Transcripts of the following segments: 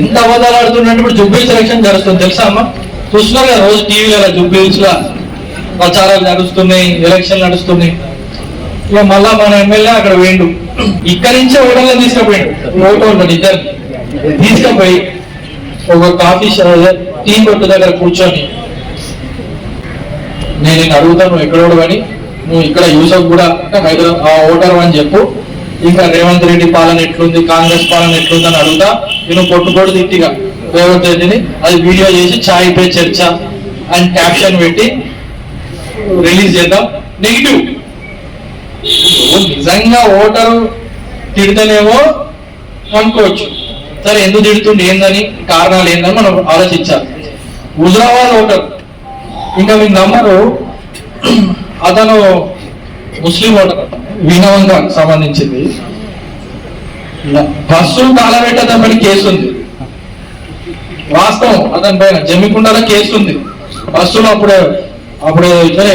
ఎంత అబద్ధాలు ఆడుతున్నప్పుడు ఇప్పుడు జుబ్లీ సెలక్షన్ జరుగుతుంది. తెలుసా అమ్మ? చూస్తున్నారు కదా రోజు టీవీలో జుబ్లీస్ లా ప్రచారాలు నడుస్తున్నాయి ఎలక్షన్ నడుస్తున్నాయి. ఇక మళ్ళా మన ఎమ్మెల్యే అక్కడ వేండు ఇక్కడి నుంచే ఓటర్లో తీసుకుపోయాడు. ఓటు ఉంటాడు ఇద్దరు. తీసుకుపోయి ఒక కాఫీ టీ కొట్టు దగ్గర కూర్చొని నేను నిన్ను అడుగుతాను నువ్వు ఎక్కడ అని నువ్వు ఇక్కడ యూసఫ్ కూడా. హైదరాబాద్ ఓటర్ అని చెప్పు. ఇంకా రేవంత్ రెడ్డి పాలన ఎట్లుంది? కాంగ్రెస్ పాలన ఎట్లుంది అని అడుగుతా. నేను కొట్టుకోడు తిట్టిగా. రేవంత్ రెడ్డిని అది వీడియో చేసి ఛాయ్ పే చర్చ అని క్యాప్షన్ పెట్టి రిలీజ్ చేద్దాం. నెగిటివ్ నిజంగా ఓటరు తిడితేనేమో అనుకోవచ్చు. సరే ఎందుకు తిడుతుండే ఏందని కారణాలు ఏందని మనం ఆలోచించాలి. హుజరాబాద్ ఓటర్. ఇంకా మీకు నమ్మరు అతను ముస్లిం ఓటర్. వినవంగా సంబంధించింది. బస్సు కాలబెట్టదని కేసు ఉంది. వాస్తవం అతని పైన జమ్మికుండలో కేసు ఉంది. బస్సులో అప్పుడు అప్పుడు ఇట్లనే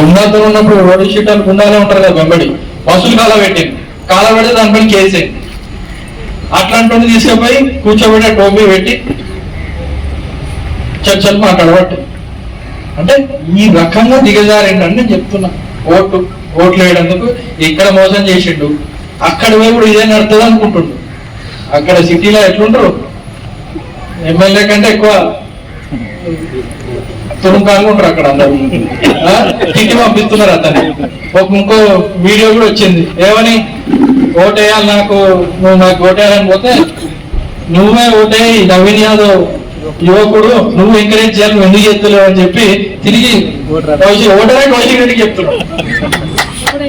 గుండాతో ఉన్నప్పుడు రోడ్డు షీటాలు గుండాలే ఉంటారు కదా వెంబడి బస్సులు కాలబెట్టింది. కాలబెడితే దానిపైన పని అయింది. అట్లాంటి తీసుకుపోయి కూర్చోబెట్టే టోపీ పెట్టి చర్చలు మాట్లాడబట్టి. అంటే ఈ రకంగా దిగజారిండని నేను చెప్తున్నా. ఓట్లు ఓట్లు వేయడందుకు ఇక్కడ మోసం చేసిండు. అక్కడ పోయి కూడా ఇదే నడుతుంది అనుకుంటుండు. అక్కడ సిటీలో ఎట్లుంటారు? ఎమ్మెల్యే కంటే ఎక్కువ తురుంకాలు ఉంటారు అక్కడ అందరూ? తిట్టి పంపిస్తున్నారు అతన్ని. ఒక ఇంకో వీడియో కూడా వచ్చింది. ఏమని? ఓటేయాలి నాకు నువ్వు నాకు ఓటేయాలని పోతే నువ్వే ఓటేయి నవీన్ యాదవ్ యువకుడు నువ్వు ఎంకరేజ్ చేయాలి నువ్వు ఎందుకు చేస్తలేవు అని చెప్పి తిరిగి ఓటరే రెడ్డికి చెప్తున్నావు.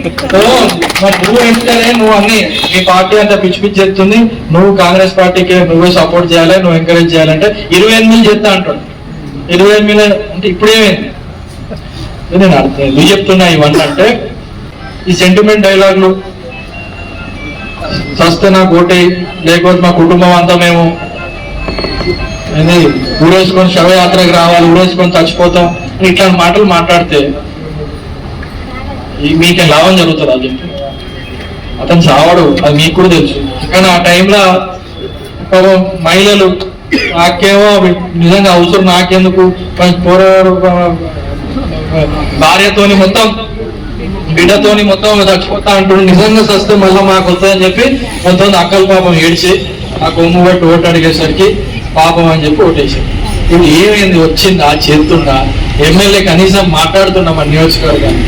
నువ్వు ఎంతనే నువ్వు అన్ని మీ పార్టీ అంతా పిచ్చి పిచ్చి చెప్తుంది. నువ్వు కాంగ్రెస్ పార్టీకి నువ్వే సపోర్ట్ చేయాలి నువ్వు ఎంకరేజ్ చేయాలంటే ఇరవై ఎనిమిది చెప్తా అంటాడు ఇరవై ఎనిమిది అంటే ఇప్పుడేమైంది నేను అర్థం నువ్వు చెప్తున్నా ఇవన్నీ అంటే ఈ సెంటిమెంట్ డైలాగులు సస్తే నాకు ఓటే లేకపోతే మా కుటుంబం అంతా మేము ఊడేసుకొని ఊరేసుకొని శవయాత్రకు రావాలి ఊరేసుకొని చచ్చిపోతాం ఇట్లాంటి మాటలు మాట్లాడితే మీకేం లాభం జరుగుతుంది అది చెప్పి. అతను చావడు అది మీకు కూడా తెలుసు. కానీ ఆ టైంలో పాపం మహిళలు నాకేమో నిజంగా అవసరం నాకెందుకు? కొంచెం పోరాడు భార్యతోని మొత్తం బిడ్డతోని మొత్తం చచ్చిపోతా అంటుండు. నిజంగా సస్తే మళ్ళీ మాకు వస్తుందని చెప్పి మొత్తం అక్కల పాపం ఏడ్చి ఆ కొమ్ము బట్టి ఓటు అడిగేసరికి పాపం అని చెప్పి ఓటేసాడు ఇప్పుడు ఏమైంది? వచ్చిందా? చేస్తుందా? ఎమ్మెల్యే కనీసం మాట్లాడుతున్నా మన నియోజకవర్గాన్ని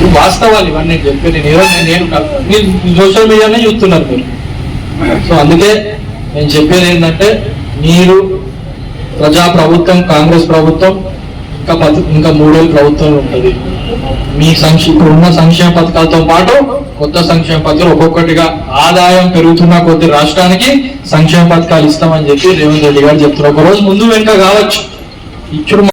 ఇవి వాస్తవాలు ఇవన్నీ నేను చెప్పి నేను నేను మీరు సోషల్ మీడియానే చూస్తున్నారు మీరు. సో అందుకే నేను చెప్పేది ఏంటంటే మీరు ప్రజా ప్రభుత్వం కాంగ్రెస్ ప్రభుత్వం ఇంకా ఇంకా మూడేళ్ళు ప్రభుత్వం ఉంటుంది. మీ సంక్షే ఇప్పుడు ఉన్న సంక్షేమ పథకాలతో పాటు కొత్త సంక్షేమ పథకాలు ఒక్కొక్కటిగా ఆదాయం పెరుగుతున్న కొద్ది రాష్ట్రానికి సంక్షేమ పథకాలు ఇస్తామని చెప్పి రేవంత్ రెడ్డి గారు చెప్తున్నారు. ఒక రోజు ముందు వెనుక కావచ్చు. ఇచ్చుడు